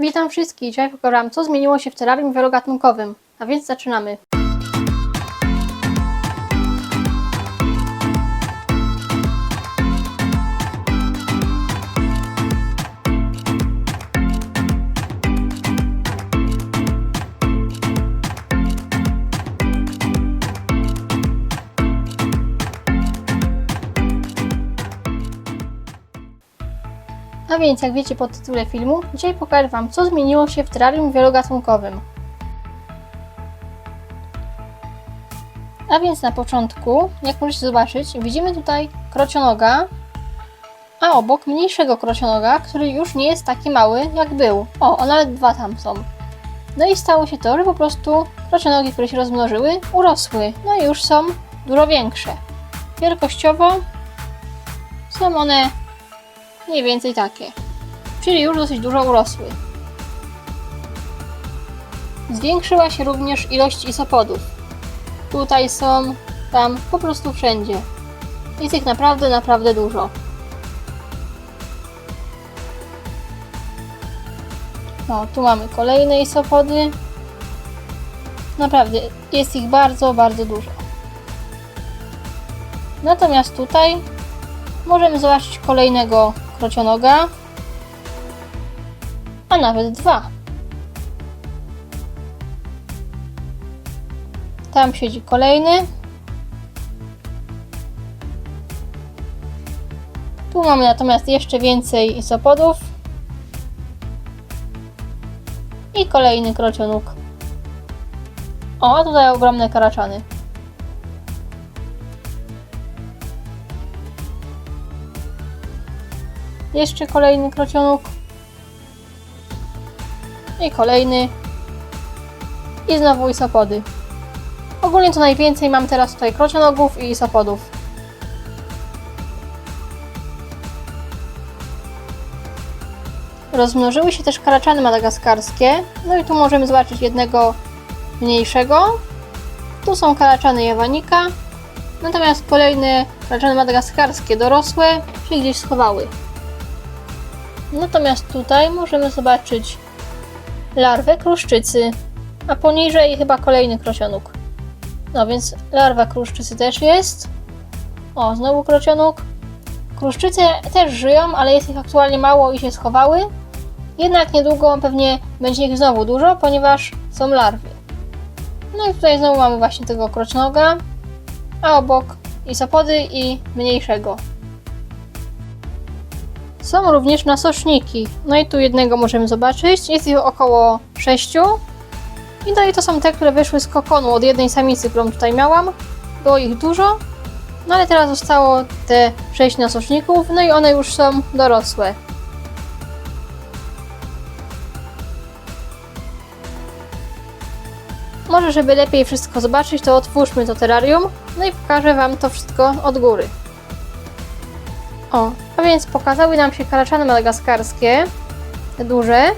Witam wszystkich. Dzisiaj pokażę co zmieniło się w terrarium wielogatunkowym. A więc zaczynamy. A więc, jak wiecie po tytule filmu, dzisiaj pokażę Wam, co zmieniło się w terrarium wielogatunkowym. A więc na początku, jak możecie zobaczyć, widzimy tutaj krocionoga, a obok mniejszego krocionoga, który już nie jest taki mały jak był. O, o nawet dwa tam są. No i stało się to, że po prostu krocionogi, które się rozmnożyły, urosły. No i już są dużo większe. Wielkościowo są one mniej więcej takie. Czyli już dosyć dużo urosły. Zwiększyła się również ilość isopodów. Tutaj są, tam, po prostu wszędzie. Jest ich naprawdę, naprawdę dużo. No, tu mamy kolejne isopody. Naprawdę, jest ich bardzo, bardzo dużo. Natomiast tutaj możemy zobaczyć kolejnego krocionoga, a nawet dwa. Tam siedzi kolejny. Tu mamy natomiast jeszcze więcej isopodów. I kolejny krocionóg. O, tutaj ogromne karaczany. Jeszcze kolejny krocionóg. I kolejny. I znowu isopody. Ogólnie to najwięcej mam teraz tutaj krocionogów i isopodów. Rozmnożyły się też karaczany madagaskarskie. No i tu możemy zobaczyć jednego mniejszego. Tu są karaczany jawanika. Natomiast kolejne karaczany madagaskarskie dorosłe się gdzieś schowały. Natomiast tutaj możemy zobaczyć larwę kruszczycy, a poniżej chyba kolejny krocionóg. No więc larwa kruszczycy też jest. O, znowu krocionóg. Kruszczyce też żyją, ale jest ich aktualnie mało i się schowały. Jednak niedługo pewnie będzie ich znowu dużo, ponieważ są larwy. No i tutaj znowu mamy właśnie tego krocznoga, a obok isopody i mniejszego. Są również nasoszniki. No i tu jednego możemy zobaczyć. Jest ich około 6. I no i to są te, które wyszły z kokonu od jednej samicy, którą tutaj miałam. Było ich dużo. No ale teraz zostało te 6 nasoszników, no i one już są dorosłe. Może, żeby lepiej wszystko zobaczyć, to otwórzmy to terrarium, no i pokażę Wam to wszystko od góry. O, więc pokazały nam się karaczany madagaskarskie, te duże.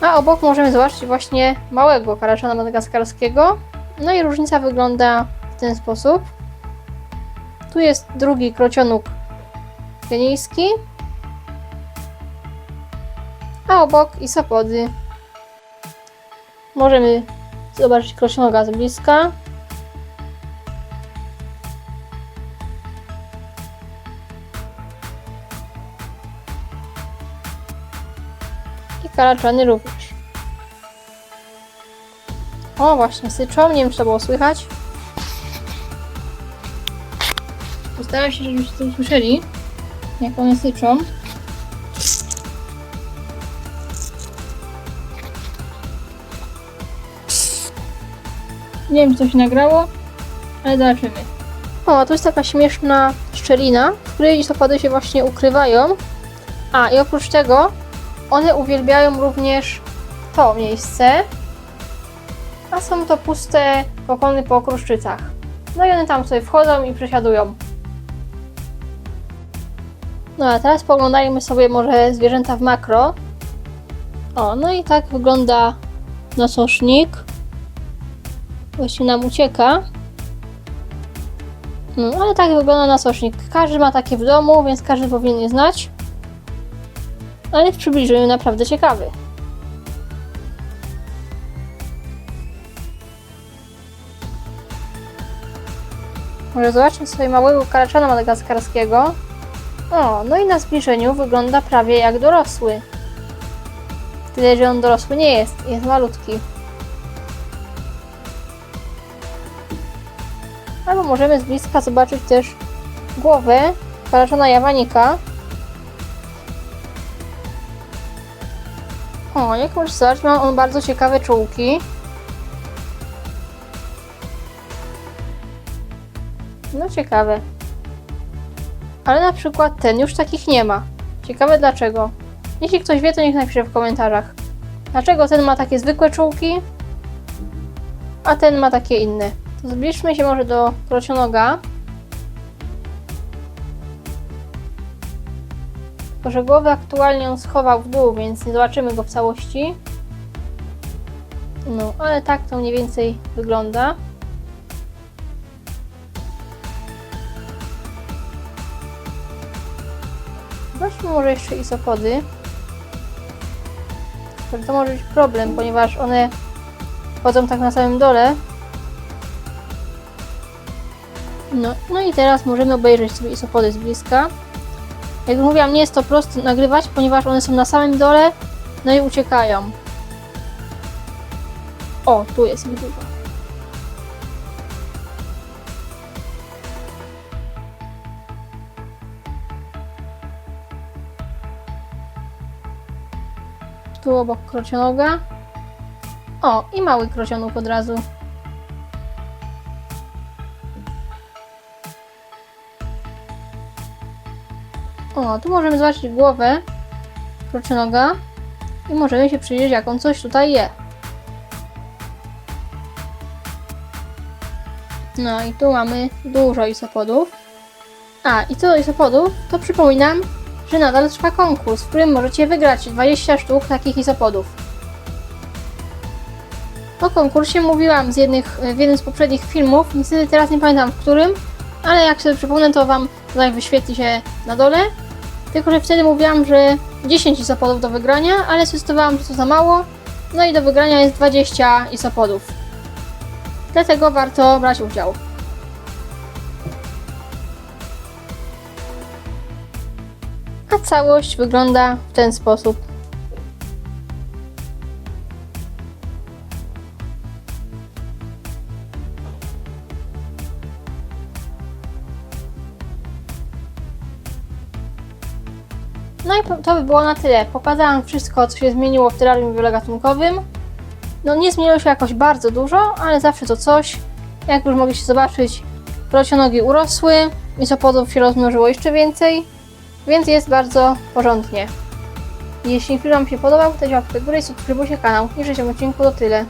A obok możemy zobaczyć właśnie małego karaczana madagaskarskiego. No i różnica wygląda w ten sposób. Tu jest drugi krocionóg kenijski. A obok isopody. Możemy zobaczyć krocionoga z bliska. I karaczany również. O, właśnie syczą, nie wiem czy to było słychać. Postaram się, żebyście to usłyszeli, jak one syczą. Nie wiem, czy to się nagrało, ale zobaczymy. O, tu jest taka śmieszna szczelina, w której listopady się właśnie ukrywają. A, i oprócz tego one uwielbiają również to miejsce, a są to puste kokony po kruszczycach. No i one tam sobie wchodzą i przesiadują. No a teraz poglądajmy sobie może zwierzęta w makro. O, no i tak wygląda nososznik. Właściwie nam ucieka. No, ale tak wygląda nasosznik. Każdy ma takie w domu, więc każdy powinien je znać. Ale w przybliżeniu naprawdę ciekawy. Może zobaczmy sobie małego karaczana madagaskarskiego. O, no i na zbliżeniu wygląda prawie jak dorosły. Tyle, że on dorosły nie jest, jest malutki. Albo możemy z bliska zobaczyć też głowę karaczana jawanika. O, jak możesz zobaczyć, ma on bardzo ciekawe czułki. No ciekawe. Ale na przykład ten już takich nie ma. Ciekawe dlaczego. Jeśli ktoś wie, to niech napisze w komentarzach. Dlaczego ten ma takie zwykłe czułki, a ten ma takie inne. To zbliżmy się może do krocionoga. Tylko, że głowę aktualnie on schował w dół, więc nie zobaczymy go w całości. No, ale tak to mniej więcej wygląda. Zobaczmy może jeszcze isopody. To może być problem, ponieważ one chodzą tak na samym dole. No, no i teraz możemy obejrzeć sobie isopody z bliska. Jak mówiłam, nie jest to proste nagrywać, ponieważ one są na samym dole, no i uciekają. O, tu jest ich dużo. Tu obok krocionoga. O, i mały krocionóg od razu. O, tu możemy zobaczyć głowę krocionoga i możemy się przyjrzeć, jak on coś tutaj je. No i tu mamy dużo isopodów. A, i co do isopodów, to przypominam, że nadal trwa konkurs, w którym możecie wygrać 20 sztuk takich isopodów. O konkursie mówiłam z jednych, w jednym z poprzednich filmów, niestety teraz nie pamiętam w którym, ale jak sobie przypomnę, to Wam tutaj wyświetli się na dole. Tylko, że wtedy mówiłam, że 10 isopodów do wygrania, ale że to za mało. No i do wygrania jest 20 isopodów. Dlatego warto brać udział. A całość wygląda w ten sposób. No i to by było na tyle. Pokazałam wszystko, co się zmieniło w terrarium wielogatunkowym. No nie zmieniło się jakoś bardzo dużo, ale zawsze to coś. Jak już mogliście zobaczyć, krocionogi urosły, isopodów się rozmnożyło jeszcze więcej, więc jest bardzo porządnie. Jeśli film Wam się podobał, to łapkę w górę i subskrybujcie kanał. I w dzisiejszym odcinku to tyle.